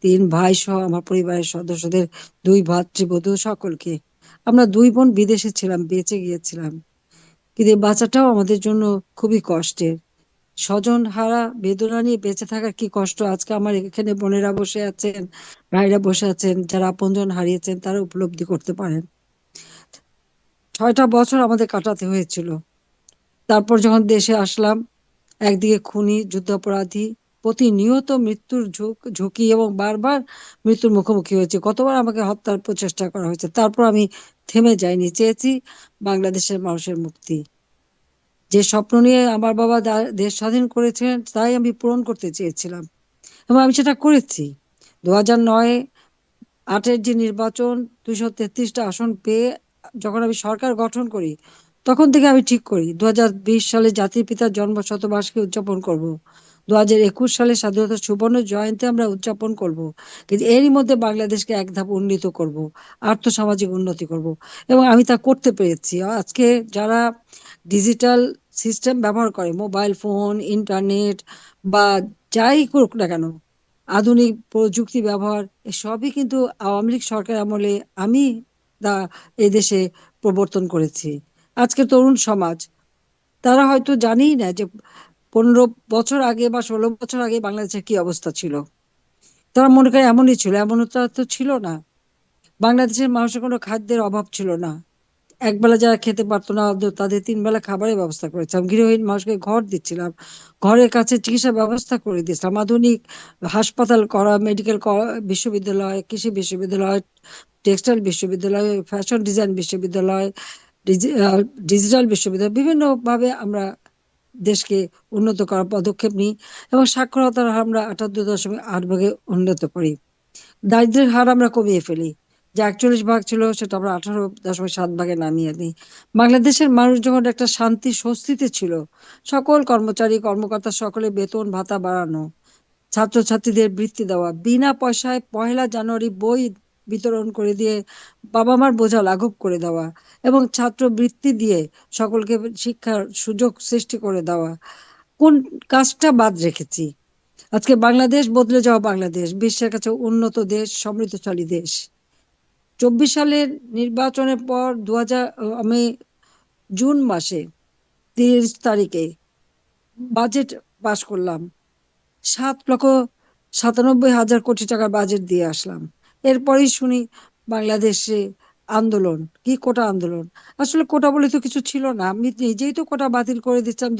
তিন ভাই সহ আমার পরিবারের সদস্যদের দুই ভাতৃবধূ সকলকে। আমরা দুই বোন বিদেশে ছিলাম, বেঁচে গিয়েছিলাম। কিন্তু বাচ্চাটাও আমাদের জন্য খুবই কষ্টের। স্বজন হারা বেদনা নিয়ে বেঁচে থাকার কি কষ্ট? আজকে আমার এখানে বোনেরা বসে আছেন, ভাইরা বসে আছেন, যারা আপনজন হারিয়েছেন, তারা উপলব্ধি করতে পারেন। ছয়টা বছর আমাদের কাটাতে হয়েছিল। তারপর যখন দেশে আসলাম, একদিকে খুনি, যুদ্ধাপরাধী প্রতিনিয়ত মৃত্যুর ঝুঁকি এবং বারবার মৃত্যুর মুখোমুখি হয়েছে। কতবার আমাকে হত্যার প্রচেষ্টা করা হয়েছে। তারপর আমি থেমে যাইনি। চেয়েছি বাংলাদেশের মানুষের মুক্তি। যে স্বপ্ন নিয়ে আমার বাবা দেশ স্বাধীন করেছিলেন, তাই আমি পূরণ করতে চেয়েছিলাম। এবং আমি সেটা করেছি। দু হাজার নয় আটের যে নির্বাচন, দুইশো তেত্রিশটা আসন পেয়ে যখন আমি সরকার গঠন করি, তখন থেকে আমি ঠিক করি। দু হাজার বিশ সালে জাতির পিতার জন্ম শতবার্ষিকী উদযাপন করব। দু হাজার একুশ সালে স্বাধীনতা সুবর্ণ জয়ন্তী আমরা উদযাপন করব। কিন্তু এরই মধ্যে বাংলাদেশকে এক ধাপ উন্নীত করব। আর্থসামাজিক উন্নতি করব। এবং আমি তা করতে পেরেছি আজকে যারা ডিজিটাল সিস্টেম ব্যবহার করে, মোবাইল ফোন, ইন্টারনেট বা যাই করুক না কেন, আধুনিক প্রযুক্তি ব্যবহার সবই কিন্তু আওয়ামী লীগ সরকার আমলে আমি দা এদেশে প্রবর্তন করেছি আজকে তরুণ সমাজ, তারা হয়তো জানেই না যে পনেরো বছর আগে বা ষোলো বছর আগে বাংলাদেশের কি অবস্থা ছিল? তারা মনে করে এমনই ছিল, এমনটা তো ছিল না। বাংলাদেশের মানুষের কোনো খাদ্যের অভাব ছিল না। একবেলা যারা খেতে পারতো না তাদের তিন বেলা খাবারের ব্যবস্থা করেছিলাম গৃহহীন মানুষকে ঘর দিচ্ছিলাম, ঘরের কাছে চিকিৎসা ব্যবস্থা করে দিয়েছিলাম। আধুনিক হাসপাতাল করা, মেডিকেল বিশ্ববিদ্যালয়, কৃষি বিশ্ববিদ্যালয়, টেক্সটাইল বিশ্ববিদ্যালয়, ফ্যাশন ডিজাইন বিশ্ববিদ্যালয় ডিজিটাল বিশ্ববিদ্যালয়, বিভিন্নভাবে আমরা দেশকে উন্নত করার পদক্ষেপ নিই এবং সাক্ষরতার হার আমরা আটাত্তর দশমিক আট ভাগে উন্নত করি। দারিদ্রের হার আমরা কমিয়ে ফেলি। যে একচল্লিশ ভাগ ছিল সেটা আমরা আঠারো দশমিক সাত ভাগে নামিয়ে দিই বাংলাদেশের মানুষ যখন একটা শান্তি স্বস্তিতে ছিল, সকল কর্মচারী, কর্মকর্তা সকলে বেতন ভাতা বাড়ানো, ছাত্রছাত্রীদের বৃত্তি দেওয়া, বিনা পয়সায় পয়লা জানুয়ারি বই বিতরণ করে দিয়ে বাবা মার বোঝা লাঘব করে দেওয়া এবং ছাত্র বৃত্তি দিয়ে সকলকে শিক্ষার সুযোগ সৃষ্টি করে দেওয়া। কোন কাজটা বাদ রেখেছি? আজকে বাংলাদেশ বদলে যাওয়া বাংলাদেশ, বিশ্বের কাছে উন্নত দেশ, সমৃদ্ধশালী দেশ। চব্বিশ সালের নির্বাচনের পর দু আমি জুন মাসে তিরিশ তারিখে বাজেট পাশ করলাম। সাত লক্ষ সাতানব্বই হাজার কোটি টাকার বাজেট দিয়ে আসলাম। এরপরেই শুনি বাংলাদেশে আন্দোলন। কি কোটা আন্দোলন? আসলে কোটা বলে তো কিছু ছিল না। আমি নিজেই তো কোটা বাতিল করে দিচ্ছিলাম